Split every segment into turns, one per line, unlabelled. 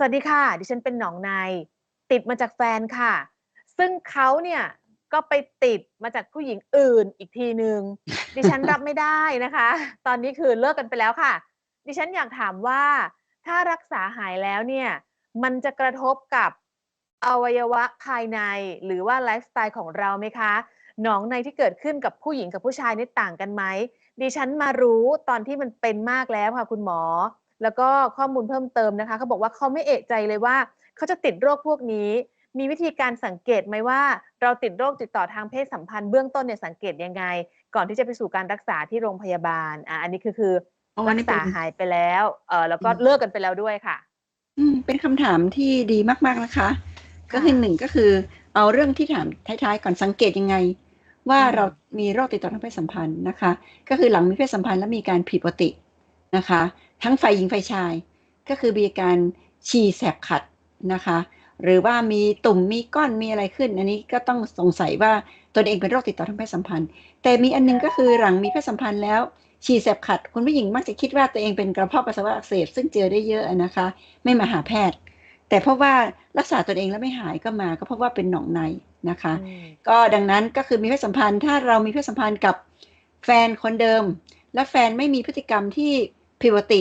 สวัสดีค่ะ ดิฉันเป็นหนองใน ติดมาจากแฟนค่ะ ซึ่งเขาเนี่ยก็ไปติดมาจากผู้หญิงอื่นอีกทีหนึ่งดิฉันรับไม่ได้นะคะ ตอนนี้คือเลิกกันไปแล้วค่ะ ดิฉันอยากถามว่าถ้ารักษาหายแล้วเนี่ย มันจะกระทบกับอวัยวะภายในหรือว่าไลฟ์สไตล์ของเราไหมคะ หนองในที่เกิดขึ้นกับผู้หญิงกับผู้ชายนี่ต่างกันไหมดิฉันมารู้ตอนที่มันเป็นมากแล้วค่ะคุณหมอ แล้วก็ข้อมูลเพิ่มเติมนะคะเขาบอกว่าเขาไม่เอะใจเลยว่าเขาจะติดโรคพวกนี้ มีวิธีการสังเกตไหมว่า เราติดโรคติดต่อทางเพศสัมพันธ์เบื้องต้นเนี่ยสังเกตยังไง ก่อนที่จะไปสู่การรักษาที่โรงพยาบาลอะอันนี้คือคือ
อ๋อ
รั
นี่
ก
เป็
ษานหายไปแล้วเออแล้วก็
อืม
เลิกกันไปแล้วด้วยค่ะ
อืมเป็นคำถามที่ดีมากๆนะคะ
ค่ะ
ก็คือหนึ่งก็คือ เอาเรื่องที่ถามท้ายๆก่อนสังเกตยังไง ว่า
อืม
เรามีโรคติดต่อทางเพศสัมพันธ์นะคะ ก็คือหลังมีเพศสัมพันธ์แล้วมีการผิดปกตินะคะ ทั้งฝ่ายหญิงฝ่ายชาย ก็คือมีการฉี่แสบขัดนะคะ หรือว่ามีตุ่มมีก้อนมีอะไรขึ้น อันนี้ก็ต้องสงสัยว่าตนเองเป็นโรคติดต่อทางเพศสัมพันธ์ แต่มีอันหนึงก็คือหลังมีเพศสัมพันธ์แล้วฉี่แสบขัด คุณผู้หญิงมักจะคิดว่าตัวเองเป็นกระเพาะปัสสาวะอักเสบซึ่งเจอได้เยอะนะคะ ไม่มาหาแพทย์ แต่เพราะว่ารักษาตนเองแล้วไม่หายก็มาก็เพราะว่าเป็นหนองในนะคะ
อืม
ก็ดังนั้นก็คือมีเพศสัมพันธ์ ถ้าเรามีเพศสัมพันธ์กับแฟนคนเดิม และแฟนไม่มีพฤติกรรมที่ผิดปกติ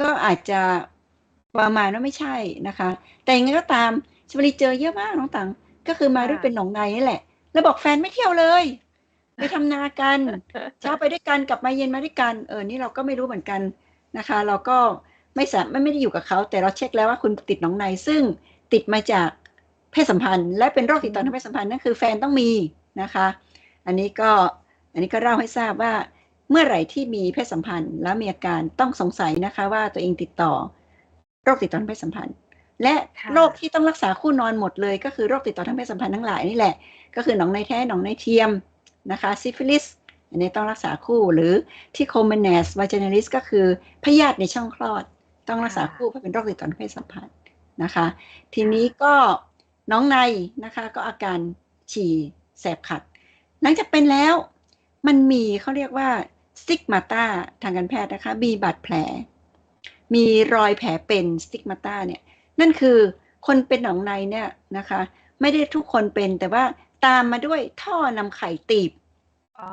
ก็อาจจะประมาณว่าไม่ใช่นะคะ แต่ยังไงก็ตามชมรีเจอเยอะมากน้องตังก็คือมาด้วยเป็นหนองในนี่แหละ แล้วบอกแฟนไม่เที่ยวเลย ไปทำนากันเช้าไปด้วยกันกลับมาเย็นมาด้วยกันเออนี่เราก็ไม่รู้เหมือนกันนะคะ เราก็ไม่สามไม่ไม่ได้อยู่กับเขา แต่เราเช็คแล้วว่าคุณติดหนองในซึ่งติดมาจากเพศสัมพันธ์ และเป็นโรคติดต่อทางเพศสัมพันธ์นั่นคือแฟนต้องมีนะคะ อันนี้ก็อันนี้ก็เล่าให้ทราบว่า เมื่อไหร่ที่มีเพศสัมพันธ์ แล้วมีอาการต้องสงสัยนะคะ ว่าตัวเองติดต่อโรคติดต่อทางเพศสัมพันธ์ และ
ค่ะ
โรคที่ต้องรักษาคู่นอนหมดเลย ก็คือโรคติดต่อทางเพศสัมพันธ์ทั้งหลายนี่แหละ ก็คือหนองในแท้หนองในเทียมนะคะซิฟิลิสอันนี้ต้องรักษาคู่หรือที่โคมเนสวาจ i นาลิสก็คือพยาธิในช่องคลอด ต้องรักษาคู่เพราะเป็นโรคติดต่อทางเพศสัมพันธ์นะคะ ทีนี้ก็น้องในนะคะก็อาการฉี่แสบขัด หลังจากเป็นแล้วมันมีเขาเรียกว่า สติกมาตาทางการแพทย์นะคะ มีบาดแผล มีรอยแผลเป็นสติกมาตาเนี่ย นั่นคือคนเป็นหนองในเนี่ยนะคะ ไม่ได้ทุกคนเป็นแต่ว่าตามมาด้วยท่อนำไข่ตีบ
อ๋อ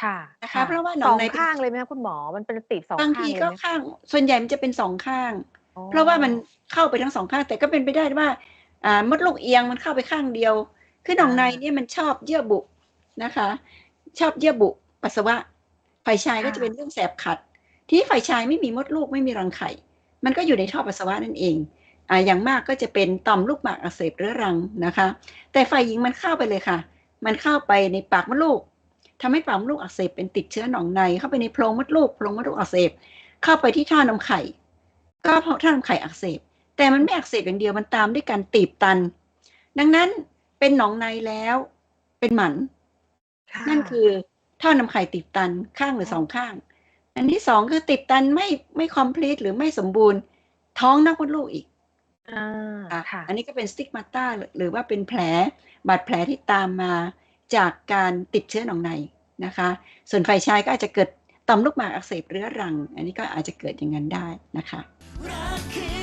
ค่ะ
นะคะเพราะว่าหน
ส
อ
องง
ในเป็น
ข้างเลยไหมคะคุณหมอมันเป็นติดสอง
บาง
ข้าง
ที
เลย
ก็
ไหม
ข้าง ส่วนใหญ่มันจะเป็นสองข้าง
อ๋อ
เพราะว่ามันเข้าไปทั้งสองข้างแต่ก็เป็นไปได้ว่าอ่ามดลูกเอียงมันเข้าไปข้างเดียว คือหนองในเนี่ยมันชอบเยื่อบุนะคะ ชอบเยื่อบุปัสสาวะ ฝ่ายชายก็จะเป็นเรื่องแสบขัด ที่ฝ่ายชายไม่มีมดลูกไม่มีรังไข่ มันก็อยู่ในท่อปัสสาวะนั่นเองอ่าอย่างมากก็จะเป็นต่อมลูกหมากอักเสบเรื้อรังนะคะ แต่ฝ่ายหญิงมันเข้าไปเลยค่ะ มันเข้าไปในปากมดลูกทำให้ปากมดลูกอักเสบเป็นติดเชื้อหนองใน เข้าไปในโพรงมดลูกโพรงมดลูกอักเสบ เข้าไปที่ท่อนำไข่ ก็เพราะท่อนำไข่อักเสบ แต่มันไม่อักเสบอย่างเดียวมันตามด้วยการตีบตัน ดังนั้นเป็นหนองในแล้ว เป็นหมัน
ค่ะ
นั่นคือ ท่อนำไข่ติดตันข้างหรือสองข้าง อันที่สองคือติดตันไม่ไม่ complete หรือไม่สมบูรณ์ ท้องนักมดลูกอีก
อ่า
อะ
ค่ะ
อันนี้ก็เป็นสติกมาตาหรือว่าเป็นแผลบาดแผลที่ตามมาจากการติดเชื้อหนองในนะคะ ส่วนฝ่ายชายก็อาจจะเกิดต่อมลูกหมากอักเสบเรื้อรัง อันนี้ก็อาจจะเกิดอย่างนั้นได้นะคะ
รักคือ